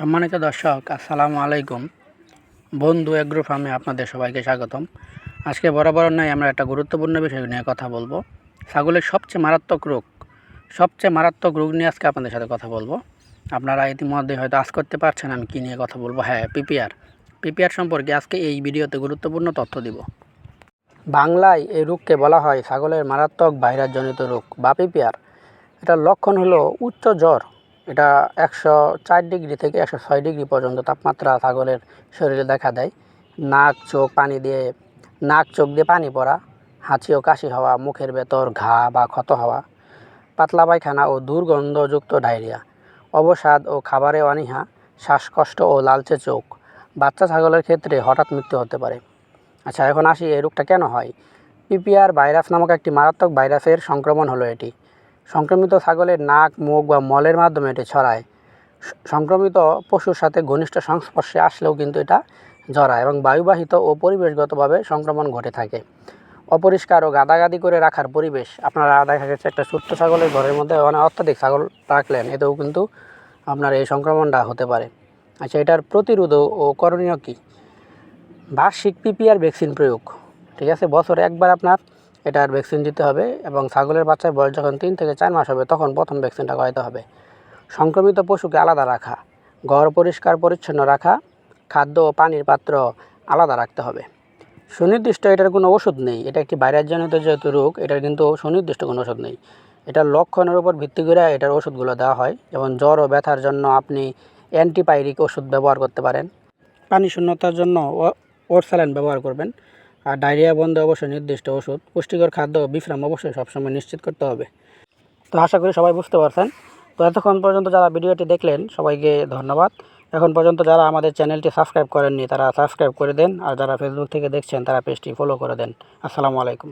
সম্মানিত দর্শক, আসসালামু আলাইকুম। বন্ধু এগ্রো ফার্মে আপনাদের সবাইকে স্বাগতম। আজকে বরাবর নয় আমরা একটা গুরুত্বপূর্ণ বিষয় নিয়ে কথা বলব। ছাগলের সবচেয়ে মারাত্মক রোগ, সবচেয়ে মারাত্মক রোগ নিয়ে আজকে আপনাদের সাথে কথা বলব। আপনারা ইতিমধ্যে হয়তো আজ করতে পারছেন আমি কী নিয়ে কথা বলব। হ্যাঁ পিপিআর। পিপিআর সম্পর্কে আজকে এই ভিডিওতে গুরুত্বপূর্ণ তথ্য দিব। বাংলায় এই রোগকে বলা হয় ছাগলের মারাত্মক ভাইরাসজনিত রোগ বা পিপিআর। এটার লক্ষণ হলো উচ্চ জ্বর এটা একশো চার ডিগ্রি থেকে একশো ছয় ডিগ্রি পর্যন্ত তাপমাত্রা ছাগলের শরীরে দেখা দেয়। নাক, চোখ পানি দিয়ে, নাক, চোখ দিয়ে পানি পড়া, হাঁচি ও কাশি হওয়া, মুখের ভেতর ঘা বা ক্ষত হওয়া, পাতলা পায়খানা ও দুর্গন্ধযুক্ত ডায়রিয়া, অবসাদ ও খাবারে অনীহা, শ্বাসকষ্ট ও লালচে চোখ, বাচ্চা ছাগলের ক্ষেত্রে হঠাৎ মৃত্যু হতে পারে। আচ্ছা এখন আসি এই রোগটা কেন হয়? পিপিআর ভাইরাস নামক একটি মারাত্মক ভাইরাসের সংক্রমণ হলো এটি। সংক্রমিত ছাগলের নাক, মুখ বা মলের মাধ্যমে এটি ছড়ায়। সংক্রমিত পশুর সাথে ঘনিষ্ঠ সংস্পর্শে আসলেও কিন্তু এটা জড়ায় এবং বায়ুবাহিত ও পরিবেশগতভাবে সংক্রমণ ঘটে থাকে। অপরিষ্কার ও গাদাগাদি করে রাখার পরিবেশ। আপনারা দেখা গেছে একটা ছোট্ট ছাগলের ঘরের মধ্যে অনেক অত্যাধিক ছাগল রাখলেন, এতেও কিন্তু আপনার এই সংক্রমণটা হতে পারে। আচ্ছা এটার প্রতিরোধ ও করণীয় কী? বার্ষিক পিপিআর ভ্যাকসিন প্রয়োগ। ঠিক আছে, বছরে একবার আপনার এটার ভ্যাকসিন দিতে হবে এবং ছাগলের বাচ্চার বয়স যখন তিন থেকে চার মাস হবে, তখন প্রথম ভ্যাকসিনটা করাতে হবে। সংক্রমিত পশুকে আলাদা রাখা, ঘর পরিষ্কার পরিচ্ছন্ন রাখা, খাদ্য ও পানির পাত্র আলাদা রাখতে হবে। সুনির্দিষ্ট এটার কোনো ওষুধ নেই, এটা একটি ভাইরাসজনিত যেহেতু রোগ, এটার কিন্তু সুনির্দিষ্ট কোনো ওষুধ নেই। এটার লক্ষণের উপর ভিত্তি করে এটার ওষুধগুলো দেওয়া হয়, যেমন জ্বর ও ব্যথার জন্য আপনি অ্যান্টিপাইরিক ওষুধ ব্যবহার করতে পারেন। পানি শূন্যতার জন্য ওরসালাইন ব্যবহার করবেন। আর ডায়রিয়া বন্ধে অবশ্যই নির্দিষ্ট ওষুধ, পুষ্টিকর খাদ্য ও বিশ্রাম অবশ্যই সবসময় নিশ্চিত করতে হবে। তো আশা করি সবাই বুঝতে পারছেন। তো এতক্ষণ পর্যন্ত যারা ভিডিওটি দেখলেন, সবাইকে ধন্যবাদ। এখন পর্যন্ত যারা আমাদের চ্যানেলটি সাবস্ক্রাইব করেননি, তারা সাবস্ক্রাইব করে দেন। আর যারা ফেসবুক থেকে দেখছেন, তারা পেজটি ফলো করে দেন। আসসালামু আলাইকুম।